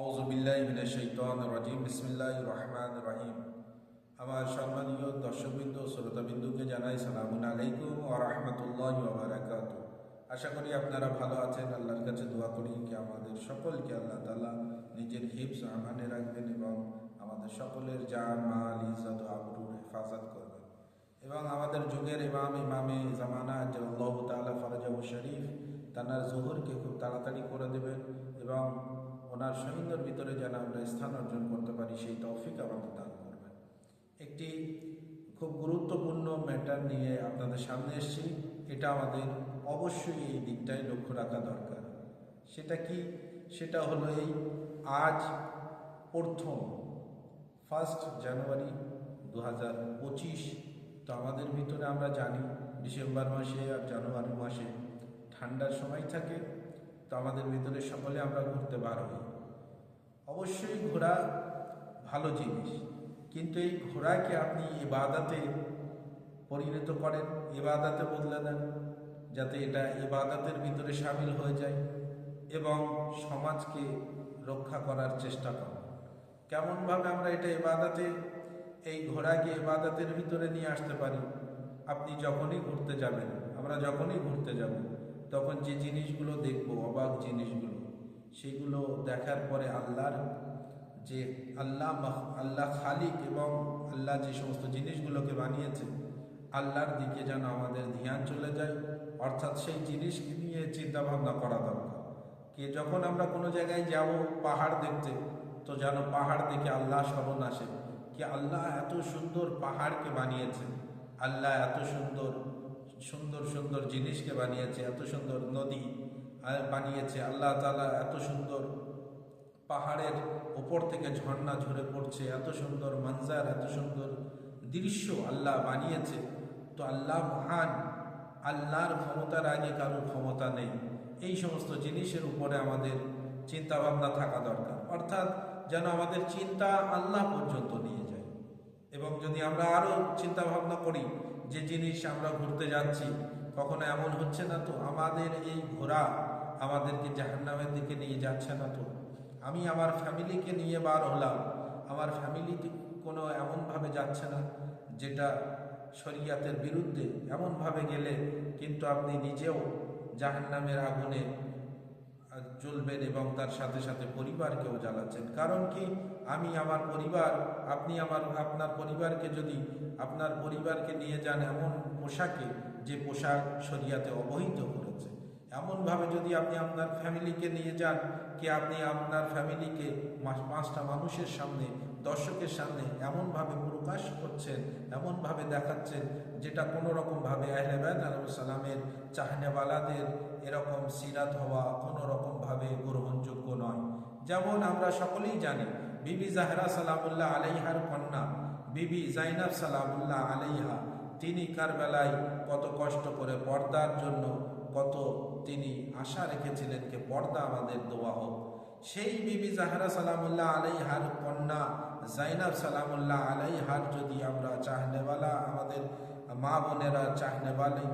আউযু বিল্লাহি মিনাশ শাইতানির রাজিম। বিসমিল্লাহির রহমানির রহিম। আমার সম্মানীয় দর্শকবৃন্দ, শ্রোতাবিন্দুকে জানাই সালামুন আলাইকুম ওয়া রাহমাতুল্লাহি ওয়া বারাকাতুহু। আশা করি আপনারা ভালো আছেন। আল্লাহর কাছে দোয়া করি কি আমাদের সকলকে আল্লাহ তাআলা নিজের হিফজ আমানে রাখবেন এবং আমাদের সকলের জান, মাল ও আবরুর হেফাজত করবেন। এবং আমাদের যুগের ইমাম, ইমামে জামানা আল্লাহ তাআলা ফরজাহু শরীফ, তানার জোহরকে খুব তাড়াতাড়ি করে দেবেন এবং ওনার শহীদের ভিতরে যেন আমরা স্থান অর্জন করতে পারি, সেই তৌফিক আমাদের দান করবেন। একটি খুব গুরুত্বপূর্ণ ম্যাটার নিয়ে আপনাদের সামনে এসেছি। এটা আমাদের অবশ্যই এই দিকটায় লক্ষ্য রাখা দরকার। সেটা কি? সেটা হলো এই আজ প্রথম ফার্স্ট জানুয়ারি দু হাজার পঁচিশ। তো আমাদের ভিতরে আমরা জানি, ডিসেম্বর মাসে আর জানুয়ারি মাসে ঠান্ডার সময় থাকে। তো আমাদের ভিতরে সকলে আমরা ঘুরতে বার হই। অবশ্যই ঘোরা ভালো জিনিস, কিন্তু এই ঘোড়াকে আপনি এবাদাতে পরিণত করেন এবাদাতে বদলে দেন, যাতে এটা এবাদাতের ভিতরে সামিল হয়ে যায় এবং সমাজকে রক্ষা করার চেষ্টা করেন। কেমনভাবে আমরা এটা এবাদাতে এই ঘোড়াকে এবাদাতের ভিতরে নিয়ে আসতে পারি? আপনি যখনই ঘুরতে যাবেন, আমরা যখনই ঘুরতে যাব তখন যে জিনিসগুলো দেখব, অবাক জিনিসগুলো, সেগুলো দেখার পরে আল্লাহর যে আল্লাহ আল্লাহ খালিক এবং আল্লাহ যে সমস্ত জিনিসগুলোকে বানিয়েছে, আল্লাহর দিকে যেন আমাদের ধ্যান চলে যায়। অর্থাৎ সেই জিনিসকে নিয়ে চিন্তা ভাবনা করা দরকার। কে যখন আমরা কোনো জায়গায় যাব পাহাড় দেখতে, তো যেন পাহাড় দেখে আল্লাহ স্মরণ আসে, কি আল্লাহ এত সুন্দর পাহাড়কে বানিয়েছে, আল্লাহ এত সুন্দর সুন্দর সুন্দর জিনিসকে বানিয়েছে, এত সুন্দর নদী বানিয়েছে। আল্লাহ তালা এত সুন্দর পাহাড়ের ওপর থেকে ঝর্ণা ঝরে পড়ছে, এত সুন্দর মঞ্জার, এত সুন্দর দৃশ্য আল্লাহ বানিয়েছে। তো আল্লাহ মহান, আল্লাহর ক্ষমতার আগে কারোর ক্ষমতা নেই। এই সমস্ত জিনিসের উপরে আমাদের চিন্তা ভাবনা থাকা দরকার। অর্থাৎ যেন আমাদের চিন্তা আল্লাহ পর্যন্ত নিয়ে এবং যদি আমরা আরও চিন্তা ভাবনা করি যে জিনিস আমরা ঘুরতে যাচ্ছি, কখনো এমন হচ্ছে না তো? আমাদের এই ঘোরা আমাদেরকে জাহান্নামের দিকে নিয়ে যাচ্ছে না তো? আমি আমার ফ্যামিলিকে নিয়ে বার হলাম। আমার ফ্যামিলি কোনো এমনভাবে যাচ্ছে না যেটা শরিয়াতের বিরুদ্ধে এমনভাবে গেলে কিন্তু আপনি নিজেও জাহান্নামের আগুনে জ্বলবেন এবং তার সাথে সাথে পরিবারকেও জ্বালাচ্ছেন। কারণ কি? আমি আমার পরিবার, আপনি আমার, আপনার পরিবারকে যদি, আপনার পরিবারকে নিয়ে যান এমন পোশাকে যে পোশাক শরিয়াতে অবহিত করেছে। এমনভাবে যদি আপনি আপনার ফ্যামিলিকে নিয়ে যান, কি আপনি আপনার ফ্যামিলিকে পাঁচটা মানুষের সামনে দর্শকের সামনে এমনভাবে প্রকাশ করছেন, এমনভাবে দেখাচ্ছেন যেটা কোনো রকমভাবে আহলেবাদ সালামের চাহনেওয়ালাদের এরকম সিরাত হওয়া কোনো রকমভাবে গ্রহণযোগ্য নয়। যেমন আমরা সকলেই জানি, বিবি জাহরা সালামুল্লাহ আলাইহার কন্যা, বিবি জাইনাব সালামুল্লাহ আলাইহা, তিনি কারবেলায় কত কষ্ট করে পর্দার জন্য কত তিনি আশা রেখেছিলেন যে পর্দা আমাদের দেওয়া হোক। সেই বিবি জাহারা সালামুল্লাহ আলাইহার কন্যা, জাইনাব সালামুল্লাহ আলাইহার যদি আমরা চাহনেওয়ালা, আমাদের মা বোনেরা চাহনেওয়ালি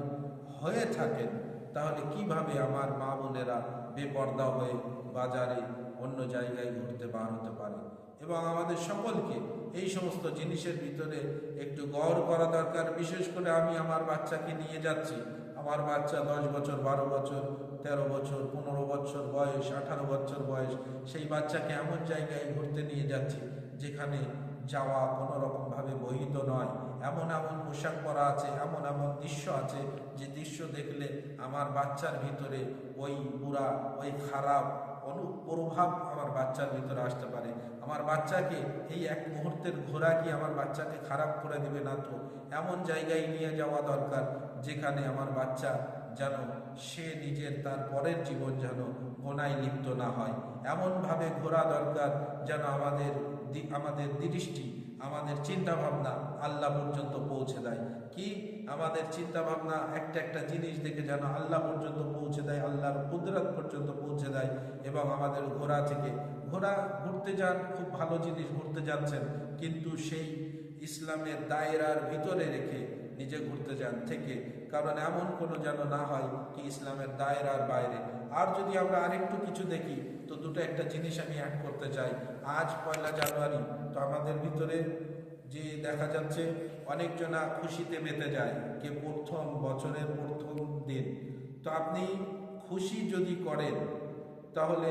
হয়ে থাকেন, তাহলে কীভাবে আমার মা বোনেরা বেপর্দা হয়ে বাজারে অন্য জায়গায় ঘুরতে বার হতে পারে? এবং আমাদের সকলকে এই সমস্ত জিনিসের ভিতরে একটু গৌর করা দরকার। বিশেষ করে আমি আমার বাচ্চাকে নিয়ে যাচ্ছি। আমার বাচ্চা দশ বছর, বারো বছর, তেরো বছর, পনেরো বছর বয়স, আঠারো বছর বয়স, সেই বাচ্চাকে এমন জায়গায় ঘুরতে নিয়ে যাচ্ছি যেখানে যাওয়া কোনোরকমভাবে বহিত নয়। এমন এমন পোশাক পরা আছে, এমন এমন দৃশ্য আছে যে দৃশ্য দেখলে আমার বাচ্চার ভিতরে ওই বুড়া, ওই খারাপ অনুপ্রভাব আমার বাচ্চার ভিতরে আসতে পারে। আমার বাচ্চাকে এই এক মুহূর্তের ঘোরা কি আমার বাচ্চাকে খারাপ করে দেবে না তো? এমন জায়গায় নিয়ে যাওয়া দরকার যেখানে আমার বাচ্চা যেন সে নিজের তার পরের জীবন যেন গোনায় লিপ্ত না হয়। এমনভাবে ঘোরা দরকার যেন আমাদের আমাদের দৃষ্টি, আমাদের চিন্তাভাবনা আল্লাহ পর্যন্ত পৌঁছে দেয়। কি আমাদের চিন্তা ভাবনা একটা একটা জিনিস দেখে যেন আল্লাহ পর্যন্ত পৌঁছে দেয়, আল্লাহর কুদরত পর্যন্ত পৌঁছে দেয় এবং আমাদের ঘোড়া থেকে, ঘোড়া ঘুরতে যান, খুব ভালো জিনিস ঘুরতে যাচ্ছেন, কিন্তু সেই ইসলামের দায়রার ভিতরে রেখে নিজে ঘুরতে যান থেকে, কারণ এমন কোনো যেন না হয় কি ইসলামের দায়রার বাইরে। আর যদি আমরা আরেকটু কিছু দেখি, তো দুটো একটা জিনিস আমি অ্যাড করতে চাই। আজ পয়লা জানুয়ারি, তো আমাদের ভিতরে যে দেখা যাচ্ছে অনেকজনা খুশিতে মেতে যায় কে প্রথম বছরের প্রথম দিন। তো আপনি খুশি যদি করেন, তাহলে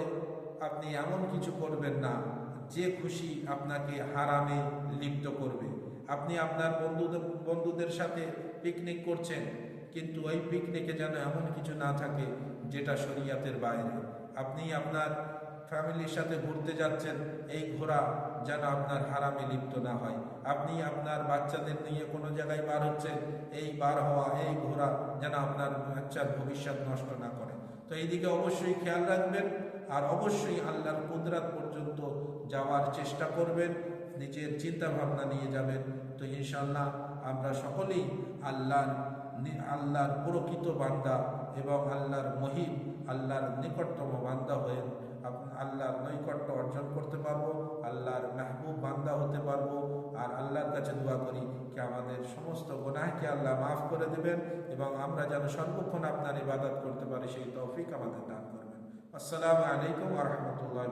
আপনি এমন কিছু করবেন না যে খুশি আপনাকে হারামে লিপ্ত করবে। আপনি আপনার বন্ধুদের বন্ধুদের সাথে পিকনিক করছেন, কিন্তু ওই পিকনিকে যেন এমন কিছু না থাকে যেটা শরীয়তের বাইরে। আপনি আপনার ফ্যামিলির সাথে ঘুরতে যাচ্ছেন, এই ঘোরা যেন আপনার হারামে লিপ্ত না হয়। আপনি আপনার বাচ্চাদের নিয়ে কোনো জায়গায় বার হচ্ছেন এই বার হওয়া, এই ঘোরা যেন আপনার বাচ্চার ভবিষ্যৎ নষ্ট না করে। তো এইদিকে অবশ্যই খেয়াল রাখবেন, আর অবশ্যই আল্লাহর কুদরাত পর্যন্ত যাওয়ার চেষ্টা করবেন, নিজের চিন্তা ভাবনা নিয়ে যাবেন। তো ইনশাল্লাহ আমরা সকলেই আল্লাহর আল্লাহর প্রকৃত বান্দা এবং আল্লাহর মহিম, আল্লাহর নিকটতম বান্দা হয়ে আল্লাহর নৈকট্য অর্জন করতে পারব, আল্লাহর মেহবুব বান্দা হতে পারব। আর আল্লাহর কাছে দোয়া করি কি আমাদের সমস্ত গোনাহকে আল্লাহ মাফ করে দেবেন এবং আমরা যেন সর্বক্ষণ আপনার ইবাদত করতে পারি, সেই তৌফিক আমাদের দান করবেন। আসসালামু আলাইকুম আ রহমতুল্লাহ